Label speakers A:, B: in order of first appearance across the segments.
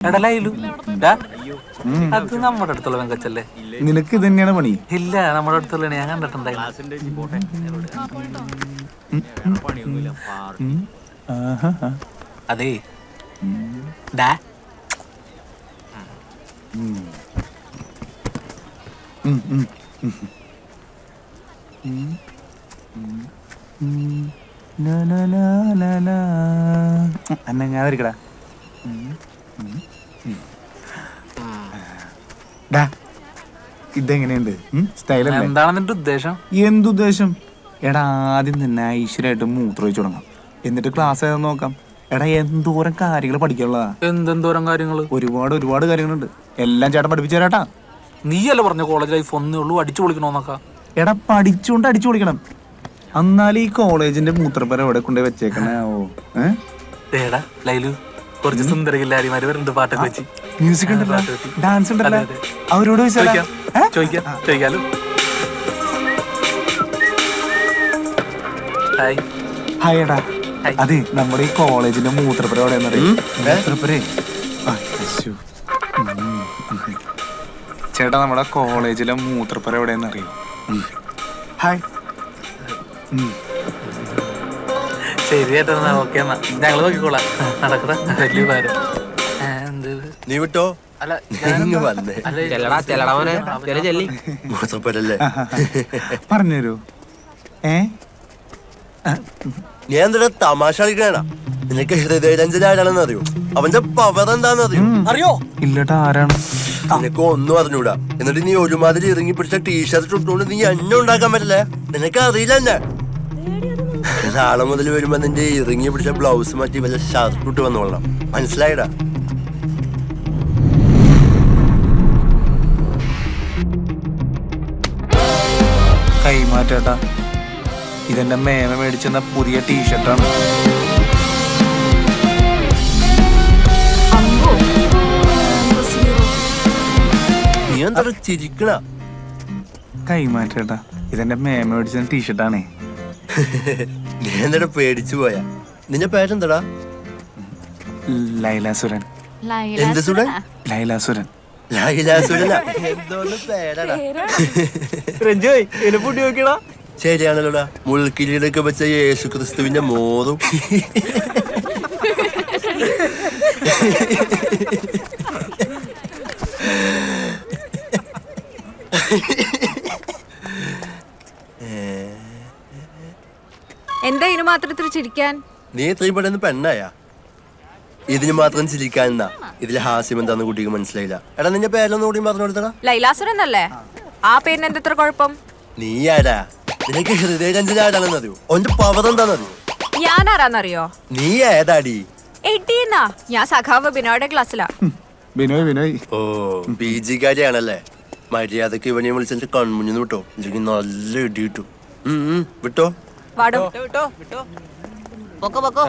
A: എടലയിലു. അത് നമ്മുടെ അടുത്തുള്ള വെങ്കച്ചല്ലേ?
B: നിനക്ക് ഇത് തന്നെയാണ് പണി.
A: ഇല്ല നമ്മുടെ അടുത്തുള്ള ഞാൻ കണ്ടിട്ടുണ്ടായിരുന്നു അതെ. ഡാ.
B: ഉം, ഡാ, ഇതെങ്ങനെയുണ്ട്? സ്റ്റൈലല്ലേ
A: എന്താണ് നിന്റെ ഉദ്ദേശം?
B: എന്തുദ്ദേശം എടാ ആദ്യം തന്നെ ഐശ്വര്യമായിട്ട് മൂത്രമൊഴിച്ചു തുടങ്ങാം. എന്നിട്ട് ക്ലാസ് ഏതെന്ന് നോക്കാം. എടാ എന്തോരം കാര്യങ്ങൾ പഠിക്കാനുള്ളതാ.
A: എന്തെന്തോരം കാര്യങ്ങൾ
B: ഒരുപാട് ഒരുപാട് കാര്യങ്ങളുണ്ട്. എല്ലാം ചേട്ടൻ പഠിപ്പിച്ചു തരാട്ടാ
A: നീയല്ലേ പറഞ്ഞ കോളേജ് ലൈഫ് ഒന്നേ ഉള്ളൂ അടിച്ചു പൊളിക്കണോന്നൊക്കെ?
B: എടാ പഠിച്ചുകൊണ്ട് അടിച്ചു പൊളിക്കണം. എന്നാലും ഈ കോളേജിന്റെ മൂത്രപ്പര എവിടെ കൊണ്ടുപോയി വെച്ചേക്കണേ? ഓ
A: ഏടാ ലൈലു കുറച്ച് സുന്ദര കില്ലാരിമാര് വരുന്നുണ്ട് പാട്ടൊക്കെ വെച്ച്?
B: മ്യൂസിക് ഉണ്ടല്ലോ. ഡാൻസ് ഉണ്ടല്ലോ. അവരോട്?
A: ചോദിക്കാം? ചോദിക്കാം. ചോദിക്കാലോ. ഹായ്
B: ഹായ് എടാ. അതെ നമ്മുടെ ഈ കോളേജിന്റെ മൂത്രപ്പുര എവിടെയെന്നറിയോ മൂത്രപ്പുരേ. ചേട്ടാ നമ്മുടെ കോളേജിലെ മൂത്രപ്പുര എവിടെയെന്നറിയോ ഹായ്.
A: ശരി ചേട്ടാ എന്നാ ഓക്കെ എന്നാ. ഞങ്ങൾ നോക്കിക്കോളാം. നടക്കട വലിയ കാര്യം ഏ, എന്ത്?
C: നീ വിട്ടോ?
A: അല്ല
C: ഇങ്ങ് വന്നേ.
A: അല്ല
D: ചെല്ലടാ ചെല്ലടാ മോനെ. ചെല്ലു ചെല്ലി.
C: മൂത്രപ്പരല്ലേ?
B: പറഞ്ഞുതരൂ. ഏ?
C: നീ എന്തിനാ തമാശ കളിക്കണേടാ? നിനക്ക് ഹൃദയരഞ്ജനാരാണെന്ന് അറിയോ? അവന്റെ പവർ എന്താന്ന് അറിയോ? അറിയോ?
B: ഇല്ലട്ടാ ആരാണ്?
C: നിനക്ക് ഒന്നും അറിഞ്ഞൂടാ. എന്നിട്ട് നീ ഒരുമാതിരി ഇറങ്ങി പിടിച്ച ടീഷർട്ട് ഇട്ടുകൊണ്ട് നീ എന്നെ ഉണ്ടാക്കാൻ പറ്റില്ല? നിനക്ക് അറിയില്ല എന്നെ. നാളെ മുതൽ വരുമ്പോ നിന്റെ ഇറങ്ങി പിടിച്ച ബ്ലൗസ് മാറ്റി വല്ല ഷർട്ട് ഇട്ട് വന്നോളാം മനസ്സിലായിടാ?
B: കൈമാറ്റേട്ടാ. ഇതെന്റെ മേമ മേടിച്ചെന്ന പുതിയ ടീഷർട്ടാണ്
C: നീ എന്താ ചിരിക്കണ?
B: കൈമാറ്റേട്ടാ. ഇതെന്റെ മേമ മേടിച്ച ടീഷർട്ടാണേ
C: എന്താ പേടിച്ചു പോയാ. നിന്റെ പേരെന്താടാ?
B: ലൈലാസുരൻ.
C: എന്ത് സുരൻ?
B: ലൈലാസുരൻ.
C: ലൈലാസുരനാ എന്തോന്ന് പേരാടാ.
D: രഞ്ജോയ് എന്നെ പൊട്ടി നോക്കിയടാ.
C: ശരിയാണല്ലോടാ. മുൾക്കിരീടൊക്കെ വെച്ച യേശു ക്രിസ്തുവിന്റെ മോറും
E: എന്താ മാത്രത്തിൽ ചിരിക്കാൻ?
C: നീ ഇത്രയും പെട്ടെന്ന് പെണ്ണായ? ഇതിന് മാത്രം ചിരിക്കാനെന്നാ? ഇതിലെ ഹാസ്യം എന്താന്ന് കുട്ടിക്ക് മനസ്സിലായില്ല. എടാ നിന്റെ പേരൊന്നും കൂടി പറഞ്ഞു കൊടുത്തടാ
E: ലൈലാസുരൻ അല്ലേ ആ പേരിന് എന്താ ഇത്ര കുഴപ്പം?
C: നീ ആരാ നിനക്ക് ഹൃദയരഞ്ജനാരാണെന്ന് അറിയോ ഓന്റെ പവർ എന്താണെന്നറിയോ?
E: ഞാൻ ആരാന്നറിയോ
C: നീ ഏതാടി
E: എടീന്നാ ഞാൻ സഖാവ് ബിനോയുടെ ക്ലാസ്സിലാ.
B: ബിനോയ് ബിനോയ്
C: ഓ ബി ജി കാര്യാണല്ലേ മര്യാദയ്ക്ക് ഇവനെ വിളിച്ചിട്ട് കൺമുഞ്ഞു വിട്ടോ. ഇല്ലെങ്കിൽ നല്ല ഇടി കിട്ടും വിട്ടോ.
D: പൊക്കോ പൊക്കോ.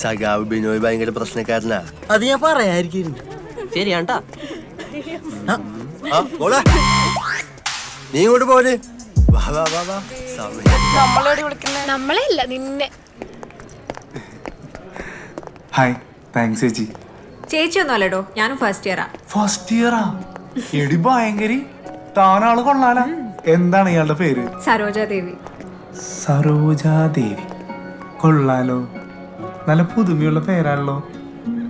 C: സഖാവ് ബിനോയ് ഭയങ്കര പ്രശ്നക്കാരനാ.
D: അത് ഞാൻ പറയായിരിക്കും ശരിയാണ്ടാ.
C: നീ ഇങ്ങോട്ട്
F: പോലെ നിന്നെ.
B: ഹായ് താങ്ക്സ് ചേച്ചി.
E: ചേച്ചി ഒന്നും അല്ലടോ ഞാനും ഫസ്റ്റ് ഇയറാ
B: ഫസ്റ്റ് ഇയറാ എടി ഭയങ്കരി. താനാൾ കൊള്ളാല. എന്താണ് ഇയാളുടെ പേര്?
E: സരോജാദേവി
B: സരോജാദേവി കൊള്ളാലോ. നല്ല പുതുമയുള്ള പേരാണല്ലോ.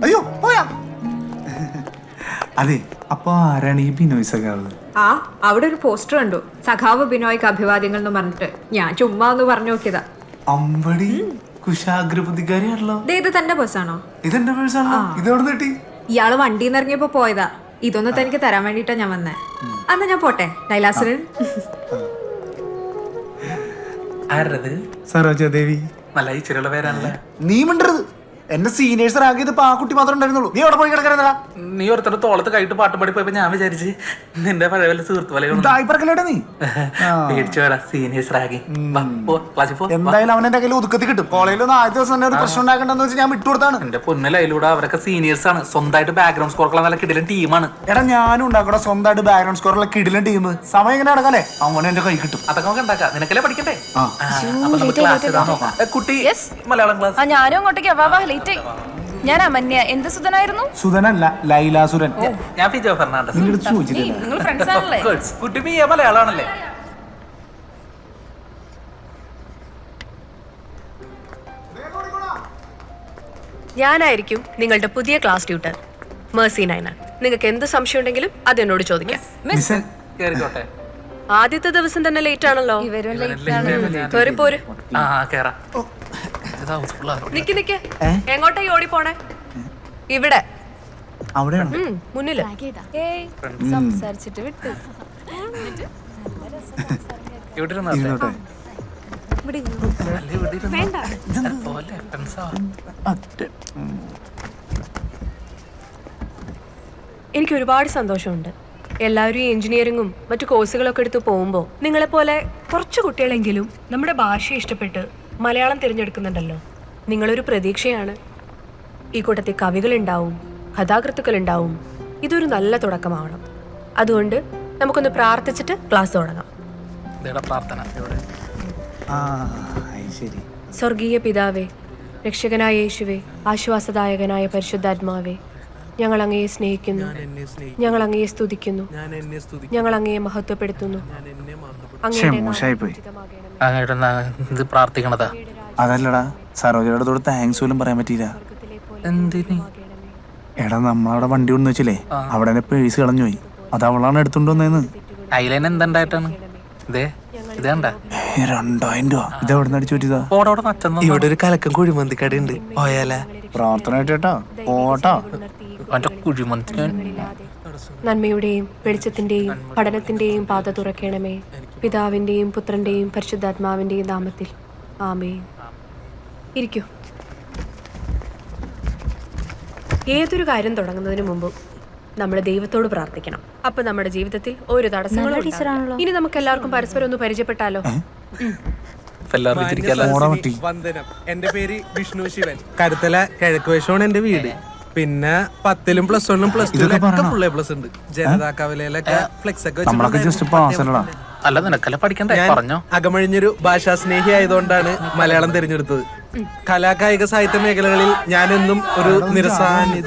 B: അയ്യോ പോയാ. അതെ അപ്പൊ ആരാണ് ഈ ബിനോയ് സഖാവ്?
E: ആ അവിടെ ഒരു പോസ്റ്റർ കണ്ടു. സഖാവ് ബിനോയ്ക്ക് അഭിവാദ്യങ്ങൾ എന്ന് പറഞ്ഞിട്ട്. ഞാൻ ചുമ്മാ ഒന്ന് പറഞ്ഞു നോക്കിയതാ.
B: അമ്പടി കുശാഗ്രപതികാരിയാണല്ലോ.
E: ഇത് തന്റെ ബസ്സാണോ
B: ഇതെന്റെ പേഴ്സാണല്ലോ ഇതെവിടെ കിട്ടി?
E: ഇയാൾ വണ്ടിയിൽ നിന്ന് ഇറങ്ങിയപ്പോ പോയതാ. ഇതൊന്നും തനിക്ക് തരാൻ വേണ്ടിട്ടാ ഞാൻ വന്നേ. അന്ന് ഞാൻ പോട്ടെ ലൈലാസുരൻ
A: ആരത്?
B: സരോജാദേവി
A: നല്ല ഇച്ചിരിയുള്ള പേരാണല്ലേ?
B: നീ മിണ്ടരുത്. എന്റെ സീനിയേഴ്സ് റാങ്ക് ഇത് ആ കുട്ടി മാത്രമേ ഉണ്ടായിരുന്നുള്ളൂ. നീ എവിടെ പോയി കിടക്കണ
A: നീ ഒരുത്തരുടെ തോളത്ത് കൈയിട്ട് പാട്ടും പാടി പോയപ്പോ ഞാൻ വിചാരിച്ച് നിന്റെ പഴയ വല്ല സുഹൃത്ത് വലയുണ്ട്
B: തായ്പറക്കല്ലേടാ നീ.
A: പേടിച്ചു വരാ സീനിയേഴ്സ് പോ
B: എന്തായാലും അവൻ എന്റെ കയ്യിൽ ഒതുക്കത്തി കിട്ടും. കോളേജിൽ ഒന്ന് ആദ്യ ദിവസം തന്നെ ഒരു പ്രശ്നം ഉണ്ടാക്കണ്ടെന്ന് വെച്ച് ഞാൻ വിട്ടുകൊടുത്താണ്.
A: എന്റെ പൊന്നലയിലൂടെ അവരൊക്കെ സീനിയേഴ്സ് ആണ്. സ്വന്തമായിട്ട് ബാക്ക്ഗ്രൗണ്ട് സ്കോർക്കുള്ള നല്ല കിടിലൻ ടീമാണ്
B: എടാ ഞാനും ഉണ്ടാക്കണം? സ്വന്തമായിട്ട് ബാക്ക്ഗ്രൗണ്ട് സ്കോർ സ്കോറുള്ള കിടിലൻ ടീം സമയം എങ്ങനെ നടക്കാല്ലേ അവൻ എന്റെ കൈ കിട്ടും.
A: അതൊക്കെ നമുക്ക് ഉണ്ടാക്കാം. നിനക്കല്ലേ പഠിക്കണ്ടേ? അപ്പൊ നമുക്ക് ക്ലാസ് കുട്ടി മലയാളം ക്ലാസ്
F: ആ ഞാനും അങ്ങോട്ടേക്ക് വാ വാ ലേറ്റ് ആയി ഞാൻ അമന്യ. എന്ത് സുധനായിരുന്നു?
B: സുധനല്ല ലൈലാസുരൻ.
A: ഞാൻ ഫിജോ ഫെർണാണ്ടസ്.
B: നിന്റെ അടുത്ത് ചോദിച്ചിട്ടില്ല.
F: നിങ്ങൾ ഫ്രണ്ട്സ് ആണല്ലേ?
A: കുട്ടി മീ മലയാളമാണല്ലേ
G: ഞാനായിരിക്കും നിങ്ങളുടെ പുതിയ ക്ലാസ് ട്യൂട്ടർ മേഴ്സി നൈന നിങ്ങൾക്ക് എന്ത് സംശയം ഉണ്ടെങ്കിലും അത് എന്നോട് ചോദിക്കാം.
A: കേറിക്കോട്ടെ.
G: ആദ്യത്തെ ദിവസം തന്നെ ലേറ്റ് ആണല്ലോ.
F: ഇവരും ലേറ്റ് ആണ്.
G: പോര്.
A: ആ കേറാം. ഇത് housefull ആ.
G: നിക്ക് നിക്ക്. ഓടി പോണേ? ഇവിടെ.
B: അവിടെയാണ്
F: മുന്നിൽ. സംസാരിച്ചിട്ട് വിട്ടു.
G: എനിക്ക് ഒരുപാട് സന്തോഷമുണ്ട്. എല്ലാവരും ഈ എഞ്ചിനീയറിങ്ങും മറ്റു കോഴ്സുകളൊക്കെ എടുത്ത് പോകുമ്പോ നിങ്ങളെ പോലെ കുറച്ച് കുട്ടികളെങ്കിലും നമ്മുടെ ഭാഷ ഇഷ്ടപ്പെട്ട് മലയാളം തിരഞ്ഞെടുക്കുന്നുണ്ടല്ലോ. നിങ്ങളൊരു പ്രതീക്ഷയാണ്. ഈ കൂട്ടത്തിൽ കവികളുണ്ടാവും കഥാകൃത്തുക്കളുണ്ടാവും. ഇതൊരു നല്ല തുടക്കമാവണം. അതുകൊണ്ട് നമുക്കൊന്ന് പ്രാർത്ഥിച്ചിട്ട് ക്ലാസ് തുടങ്ങാം. സ്വർഗീയ പിതാവേ രക്ഷകനായ യേശുവേ ആശ്വാസദായകനായ പരിശുദ്ധാത്മാവേ ഞങ്ങൾ അങ്ങയെ സ്നേഹിക്കുന്നു. ഞങ്ങൾ അങ്ങയെ സ്തുതിക്കുന്നു. ഞങ്ങൾ അങ്ങയെ മഹത്വപ്പെടുത്തുന്നു.
A: ഇത് പ്രാർത്ഥിക്കണതാ.
B: അതല്ലടാ സരോജയുടെ അടുത്തോട് താങ്ക്സ് പോലും പറയാൻ പറ്റിയില്ല.
A: എന്തിന്?
B: എടാ നമ്മളവിടെ വണ്ടി കൊണ്ടു വെച്ചില്ലേ? അവിടെ പേഴ്സ് കളഞ്ഞു പോയി അത് അവളാണ് എടുത്തോണ്ട് വന്നേന്ന്
A: എന്തുണ്ടായിട്ടാണ്? ഇതേ
B: രണ്ടായിരം രൂപ. ഇത് എവിടെ നിന്ന്
D: ഇവിടെ ഒരു കലക്കം കുഴിമന്തിക്കടയുണ്ട്. പോയാലേ.
B: പ്രാർത്ഥന കേട്ടോ. പോട്ടോ
G: നന്മയുടെയും വെളിച്ചത്തിന്റെയും പഠനത്തിന്റെയും പാത തുറക്കണമേ. പിതാവിന്റെയും പുത്രന്റെയും പരിശുദ്ധാത്മാവിന്റെയും നാമത്തിൽ. ആമേ ഇരിക്കൂ. ഏതൊരു കാര്യം തുടങ്ങുന്നതിന് മുമ്പ് നമ്മൾ ദൈവത്തോട് പ്രാർത്ഥിക്കണം. അപ്പൊ നമ്മുടെ ജീവിതത്തിൽ ഒരു തടസ്സങ്ങളും ഉണ്ടാവില്ല. ഇനി നമുക്ക് എല്ലാവർക്കും പരസ്പരം ഒന്ന് പരിചയപ്പെട്ടാലോ?
H: വന്ദനം. എന്റെ പേര് വിഷ്ണു ശിവൻ. കരുത്തല കിഴക്ക് വശമാണ് എന്റെ വീട്. പിന്നെ പത്തിലും പ്ലസ് വണ്ണും plus
B: two
H: full A plus ഉണ്ട്. ജനതാ കവലയിലൊക്കെ ഫ്ലെക്സ് ഒക്കെ
A: അല്ല നിനക്കല്ല പഠിക്കണ്ടേ? പറഞ്ഞോ.
H: അകമഴിഞ്ഞൊരു ഭാഷാ സ്നേഹി ആയതുകൊണ്ടാണ് മലയാളം തിരഞ്ഞെടുത്തത്. കലാകായിക സാഹിത്യ മേഖലകളിൽ ഞാനെന്നും ഒരു
B: വന്നോളും.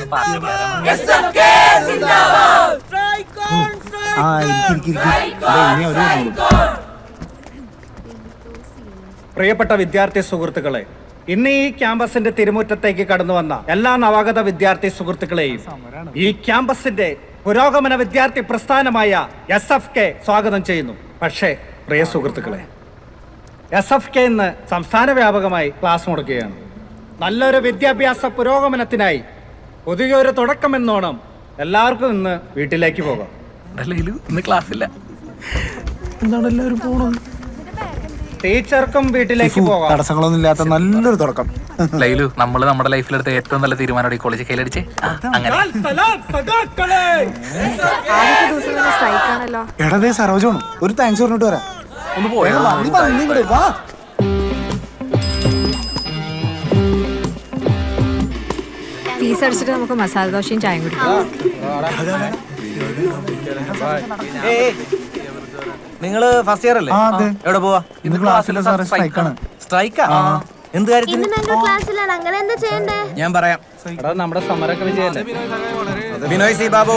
I: പ്രിയപ്പെട്ട വിദ്യാർത്ഥി സുഹൃത്തുക്കളെ ഇന്ന് ഈ ക്യാമ്പസിന്റെ തിരുമുറ്റത്തേക്ക് കടന്നു വന്ന എല്ലാ നവാഗത വിദ്യാർത്ഥി സുഹൃത്തുക്കളെയും ഈ ക്യാമ്പസിന്റെ പുരോഗമന വിദ്യാർത്ഥി പ്രസ്ഥാനമായ എസ് എഫ് കെ സ്വാഗതം ചെയ്യുന്നു. പക്ഷേ പ്രിയ സുഹൃത്തുക്കളെ എസ് എഫ് കെ ഇന്ന് സംസ്ഥാന വ്യാപകമായി ക്ലാസ് മുടക്കുകയാണ്. നല്ലൊരു വിദ്യാഭ്യാസ പുരോഗമനത്തിനായി പുതിയൊരു തുടക്കം എന്നോണം എല്ലാവർക്കും ഇന്ന് വീട്ടിലേക്ക് പോകാം.
A: ഇന്ന് ക്ലാസ്സില്ല.
I: ടീച്ചർക്കും വീട്ടിലേക്ക് പോകാം.
B: തടസ്സങ്ങളൊന്നും ഇല്ലാത്ത നല്ലൊരു തുടക്കം.
A: ലൈലു നമ്മൾ നമ്മുടെ ലൈഫിലെടുത്ത ഏറ്റവും നല്ല തീരുമാനം ഈ കോളേജ് കയ്യിലടിച്ച് എടതേ അങ്ങനെ.
B: ദേ ഒരു താങ്ക്സ് പറഞ്ഞിട്ട് വരാം.
A: ഒന്ന് പോയോ.
E: ഫീസ് അടിച്ചിട്ട് നമുക്ക് മസാല ദോശയും ചായയും കുടിക്കാം.
D: നിങ്ങൾ ഫസ്റ്റ് ഇയർ അല്ലേ? എവിടെ പോവാ?
B: ഇന്ന് ക്ലാസ്സിലെ സാറേ സ്ട്രൈക്കാണ്
D: സ്ട്രൈക്കാ എന്ത് കാര്യത്തിന്?
J: ക്ലാസ്സിലാണ് അങ്ങനെ എന്താ ചെയ്യണ്ടേ?
D: ഞാൻ പറയാം.
I: എടാ നമ്മുടെ സമരമൊക്കെ വിജയല്ലേ?
D: ബിനോയ് സി ബാബു.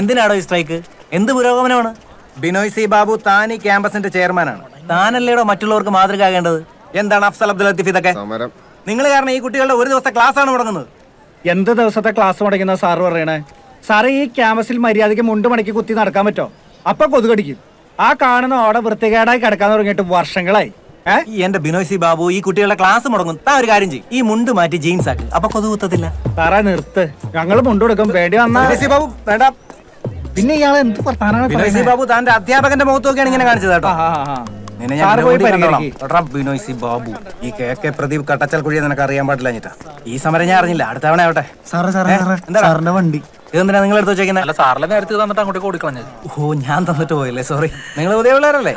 D: എന്തിനാടോ ഈ സ്ട്രൈക്ക് എന്ത് പുരോഗമനമാണ്? ബിനോയ് സി ബാബു താൻ ഈ ക്യാമ്പസിന്റെ ചെയർമാനാണ് താനല്ലേടോ മറ്റുള്ളവർക്ക് മാതൃകയാകേണ്ടത് എന്താണ് അഫ്സൽ അബ്ദുൽ ലത്തീഫ് ഇതൊക്കെ? നിങ്ങൾ കാരണം ഈ കുട്ടികളുടെ ഒരു ദിവസത്തെ ക്ലാസ് ആണ് മുടങ്ങുന്നത്.
I: എന്ത് ദിവസത്തെ ക്ലാസ് മുടങ്ങുന്ന സാറ് പറയണേ? സാറേ ഈ ക്യാമ്പസിൽ മര്യാദയ്ക്ക് മുണ്ട് മണിക്ക് കുത്തി നടക്കാൻ പറ്റോ? അപ്പൊ കൊതുകടിക്കും. ആ കാണുന്ന ഓട വൃത്തികേടായി കിടക്കാൻ തുടങ്ങിയിട്ട് വർഷങ്ങളായി. ഏ?
D: ഈ എന്റെ ബിനോയ് സി ബാബു ഈ കുട്ടികളുടെ ക്ലാസ് മുടങ്ങും. താ ഒരു കാര്യം ചെയ്യും. ഈ മുണ്ട് മാറ്റി ജീൻസ് ആക്ക്. അപ്പൊ കൊതു കുത്തത്തില്ല.
I: സാറേ നിർത്ത്. ഞങ്ങൾ മുണ്ട് കൊടുക്കും. വേണ്ടി വന്നാ
D: ബിനോയ് സി ബാബു വേണ്ട.
I: പിന്നെ ഇയാൾ എന്ത് വർത്താനാണ്
D: ബിനോയ് സി
I: പറയുന്നത്?
D: ബാബു താന്റെ അധ്യാപകന്റെ മുഖത്ത് നോക്കിയാണ് ഇങ്ങനെ കാണിച്ചത് കേട്ടോ.
I: ആ, ആ, ആ.
D: നിന്നെ ഞാൻ
I: സാറ് പോയി
D: ഗ്രൗണ്ടിൽ കണ്ടോളാം. എടാ ബിനോയ് സി ബാബു ഈ കെ കെ പ്രദീപ് കട്ടച്ചൽ കുഴിയെ നിനക്ക് അറിയാൻ പാടില്ല ഞെട്ടാ ഈ സമരം ഞാൻ അറിഞ്ഞില്ല. അടുത്ത തവണ ആവട്ടെ.
B: സാറേ സാറേ
D: ഏ?
B: സാറേ.
D: എന്താടാ?
B: സാറിന്റെ വണ്ടി.
D: ഇതെന്തിനാ നിങ്ങൾ എടുത്ത് വെച്ചേക്കുന്നത്
A: അല്ല സാറിലെ നേരത്തെ തന്നിട്ട് അങ്ങോട്ട് കൊടുക്കണം
D: ഓ ഞാൻ തന്നിട്ട് പോയില്ലേ? സോറി നിങ്ങൾ പുതിയ പിള്ളേരല്ലേ?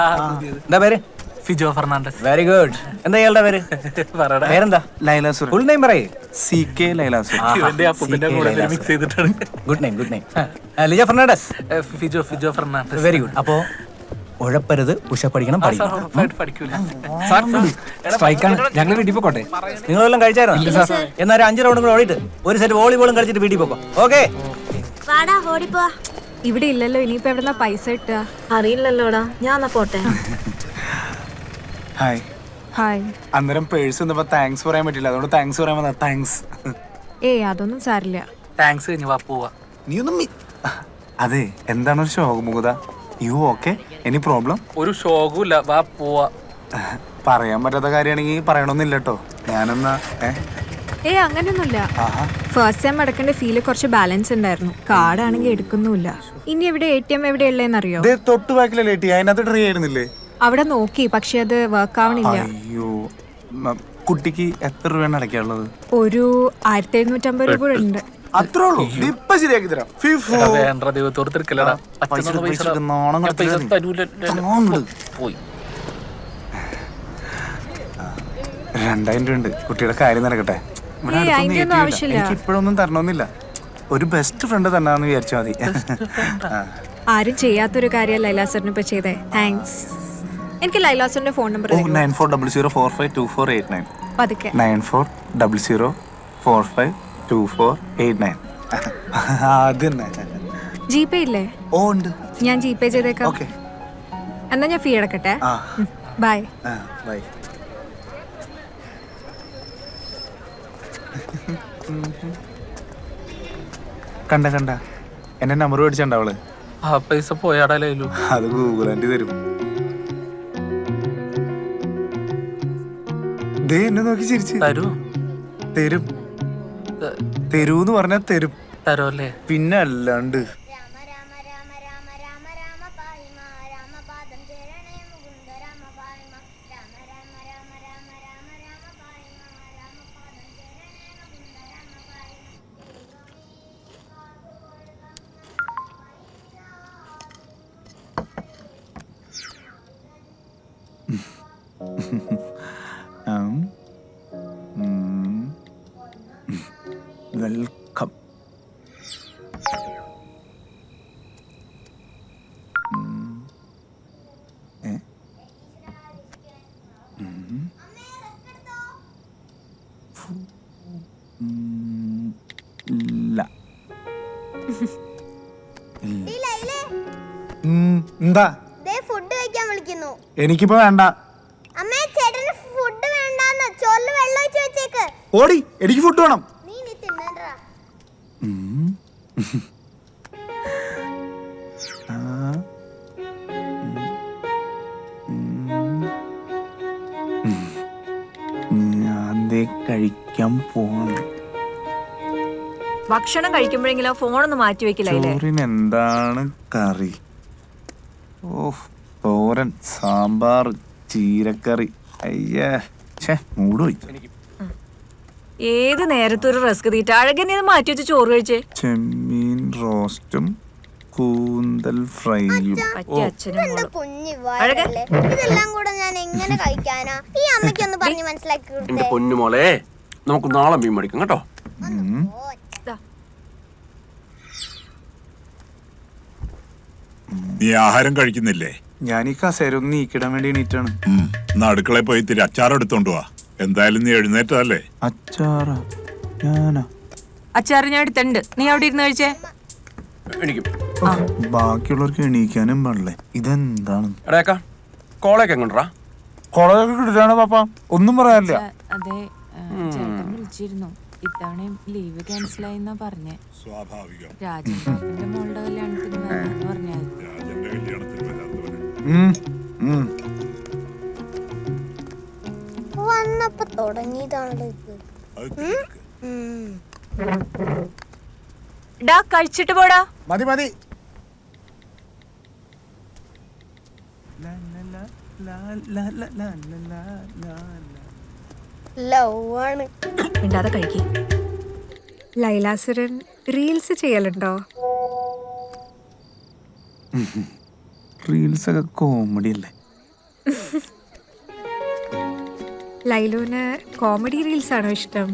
D: എന്താ പേര്?
A: ഫിജോ ഫെർണാണ്ടസ്.
D: വെരി ഗുഡ് എന്താ ഇയാളുടെ പേര്?
A: പറയടാ
D: പേരെന്താ?
B: ലൈലാസുർ
D: ഫുൾ നെയിം പറയേ.
B: സി കെ ലൈലാസുർ
A: ഇവന്റെ അപ്പൂപ്പിന്റെ കൂടെ മിക്സ് ചെയ്തിട്ടാണ്.
D: Good name good name Lija Fernandes.
A: Fijo Fijo Fernandes.
D: Very good അപ്പോ ഉഴപ്പരുത്
A: ഉഷ
D: പഠിക്കണം ഞങ്ങൾ വീട്ടിൽ പോക്കോട്ടെ നിങ്ങളെല്ലാം കഴിച്ചായിരുന്നു? എന്നാലും ഒരു അഞ്ച് റൗണ്ടും കൂടെ ഓടിയിട്ട് ഒരു സെറ്റ് വോളിബോളും കളിച്ചിട്ട് വീട്ടിൽ പോക്കോ. ഓക്കെ
J: വാടാ ഓടിപ്പോ.
E: ഇവിടെ ഇല്ലല്ലോ ഇനിയിപ്പോ എവിടെന്നാ പൈസ കിട്ടുക?
J: അറിയില്ലല്ലോടാ ഞാൻ എന്നാ പോട്ടെ?
B: ഹായ്
E: ഹായ്
B: അന്നേരം പേഴ്സ് എന്നപ്പോ താങ്ക്സ് പറയാൻ പറ്റില്ല. അതുകൊണ്ട് താങ്ക്സ് പറയാൻ വന്നാ താങ്ക്സ്
E: ഏയ് അതൊന്നും സാരില്ല.
A: താങ്ക്സ് കഴിഞ്ഞ് വാ പോവാ.
B: നീ ഒന്നും അതെ എന്താണ് ഒരു ശോകമുഖത യു ഓക്കെ എനി പ്രോബ്ലം
A: ഒരു ഷോകും ഇല്ല വാ പോവാ.
B: പറയാൻ പറ്റാത്ത കാര്യമാണെങ്കിൽ പറയണമെന്നില്ല കേട്ടോ ഞാനെന്നാ ഏ
E: അങ്ങനൊന്നുമില്ല. അങ്ങനെയൊന്നുമില്ല ഫസ്റ്റ് ടൈം അടക്കേണ്ട ഫീൽ കുറച്ച് ബാലൻസ് ഉണ്ടായിരുന്നു. കാർഡ് ആണെങ്കിൽ എടുക്കുന്നുമില്ല. ഇനി എവിടെ എ ടി എം എവിടെ അറിയോ
B: ദേ തൊട്ട് ബാക്കിലല്ലേ അതിനകത്ത് ട്രീ ആയിരുന്നില്ലേ?
E: അവിടെ നോക്കി പക്ഷെ അത് വർക്ക് ആവണില്ല.
B: അയ്യോ. കുട്ടിക്ക് എത്ര രൂപയാണ് അടയ്ക്കാനുള്ളത്?
E: ഒരു ആയിരത്തി എഴുന്നൂറ്റമ്പത് രൂപ ഉണ്ട്.
B: അത്രേ ഉള്ളൂ. ഇപ്പൊ ശരിയാക്കി തരാം.
A: വേണ്ട ദൈവത്തോട് തിരക്കില്ലടാ.
B: പൈസ
A: തരൂല. പോയി.
B: രണ്ടായിരം രൂപ ഉണ്ട്. കുട്ടിയുടെ കാര്യം നടക്കട്ടെ.
E: അതിന്റെ ഒന്നും ആവശ്യമില്ല.
B: എനിക്ക് ഇപ്പോഴൊന്നും തരണമെന്നില്ല. ഒരു ബെസ്റ്റ് ഫ്രണ്ട് തന്നാന്ന് വിചാരിച്ചാൽ മതി.
E: ആരും ചെയ്യാത്തൊരു കാര്യം ലൈലാസറിന് ഇപ്പൊ ചെയ്തേ. താങ്ക്സ് എനിക്ക് ലൈലാസറിന്റെ phone number
B: nine four double zero four five two four eight nine
E: പതുക്കെ.
B: Nine four double zero four five two four eight nine അത്
E: ജി പേ ഇല്ലേ?
B: ഓ ഉണ്ട്.
E: ഞാൻ ജി പേ ചെയ്തേക്കാം. എന്നാ ഞാൻ ഫീ അടക്കട്ടെ. ബൈ
B: ബൈ കണ്ട കണ്ട. എന്നെ നമ്പർ മേടിച്ചണ്ടാവൾ
A: ആ പൈസ പോയാടാലു
B: അത് ഗൂഗിൾ ആന്റി തരും. ദേ എന്നെ നോക്കി ചിരിച്ചു.
A: തരൂ.
B: തരും. തരൂന്ന് പറഞ്ഞാ തരും.
A: തരോ അല്ലേ
B: പിന്നെ അല്ലാണ്ട്. ഇല്ല. എന്താ?
J: ഫുഡ് കഴിക്കാൻ വിളിക്കുന്നു.
B: എനിക്കിപ്പോ വേണ്ട.
J: അമ്മേ ചേട്ടന് ഫുഡ് വേണ്ടാന്ന്. ചോറിൽ വെള്ളം ഒഴിച്ച് വെച്ചേക്ക്.
B: ഓടി എനിക്ക് ഫുഡ് വേണം. കഴിക്കാൻ പോവാണ്.
F: ഭക്ഷണം കഴിക്കുമ്പോഴെങ്കിലും ഫോണൊന്ന് മാറ്റി വെക്കില്ലേ
B: ചോറിന് എന്താണ് കറി? ഓഹ് തോരൻ സാമ്പാർ ചീരക്കറി. അയ്യേ ഛേ
F: ഏത് നേരത്തൊരു റിസ്ക് തീറ്റ അഴകനെ ഇത് മാറ്റി വെച്ച് ചോറ് കഴിച്ചേ.
B: ചെമ്മീൻ റോസ്റ്റും കൂന്തൽ ഫ്രൈയും.
F: പറ്റിയ അച്ഛനും.
J: കുഞ്ഞു ഇതെല്ലാം കൂടെ ഞാൻ എങ്ങനെ കഴിക്കാനാ? ഈ അമ്മയ്ക്ക് ഒന്ന് പറഞ്ഞ് മനസ്സിലാക്കി കൊടുത്തേ.
K: പൊന്നുമോളെ നമുക്ക് നാളെ മീൻ മേടിക്കാം കേട്ടോ.
L: നീ ആഹാരം കഴിക്കുന്നില്ലേ?
B: ഞാൻ ഈ കസേര നീ നീക്കിടാൻ വേണ്ടി എണീറ്റാണ്.
L: എന്നാ അടുക്കളയിൽ പോയി ഇത്തിരി അച്ചാർ എടുത്തോണ്ട് വാ. എന്തായാലും നീ എഴുന്നേറ്റതല്ലേ?
B: അച്ചാറ ഞാനാ.
F: അച്ചാറ് ഞാൻ എടുത്തിട്ടുണ്ട്. നീ അവിടെ ഇരുന്ന് കഴിച്ചേ.
K: എനിക്കും
B: ബാക്കിയുള്ളവർക്ക് എണീക്കാനും പാടില്ലേ? ഇതെന്താണ്?
K: എടേക്ക കോളേക്ക് എങ്ങോട്ടാ
B: കോളേജൊക്കെ കിട്ടിട്ടാണ് പാപ്പ? ഒന്നും പറയാനില്ല.
F: അതെ. ചേട്ടൻ വിളിച്ചിരുന്നു ഇത്തവണയും ലീവ് ക്യാൻസൽ ആയിന്നാ പറഞ്ഞേ
L: സ്വാഭാവികം
F: രാജന്റെ മോളുടെ കല്യാണത്തിന് വരാന്ന് പറഞ്ഞാൽ
L: രാജന്റെ കല്യാണത്തിന് വരാത്തവന്.
J: വന്നപ്പോ തുടങ്ങിയതാണല്ലോ ഇത്
L: അത് തീർക്ക്.
J: ഉം.
F: ഡാ കഴിച്ചിട്ട് പോടാ
B: മതി മതി
J: ലവ് ആണ്
E: മിണ്ടാതെ കഴിക്കി.
M: ലൈലാസുരൻ റീൽസ് ചെയ്യലുണ്ടോ?
B: റീൽസ് ഒക്കെ കോമഡി അല്ലേ?
M: ലൈലുവിന് കോമഡി റീൽസ് ആണോ ഇഷ്ടം?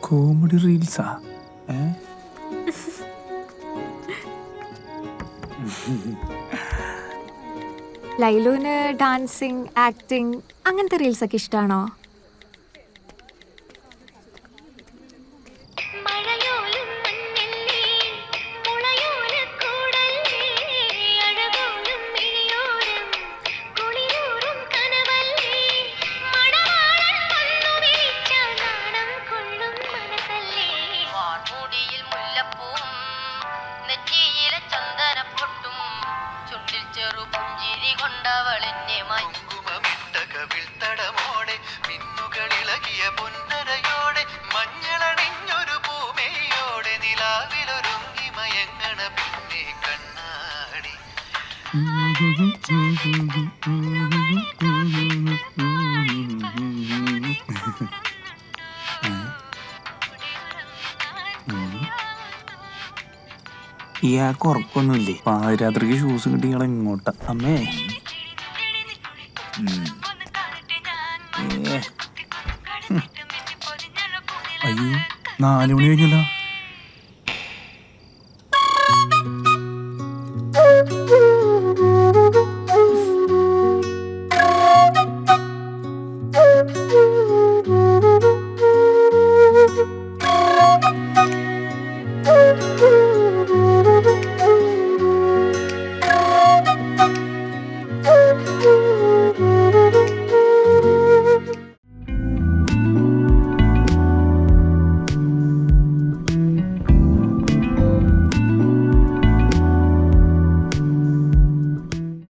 B: കോമഡി റീൽസാ?
M: ലൈലുവിന് ഡാൻസിങ് ആക്ടിങ് അങ്ങനത്തെ റീൽസ് ഒക്കെ ഇഷ്ടമാണോ
B: ഇയാൾക്ക് ഉറക്കൊന്നുമില്ലേ പാതിരാത്രിക്ക് ഷൂസ് കിട്ടി ഇയാൾ ഇങ്ങോട്ട അമ്മേ. അയ്യോ നാലു മണി കഴിഞ്ഞല്ലോ.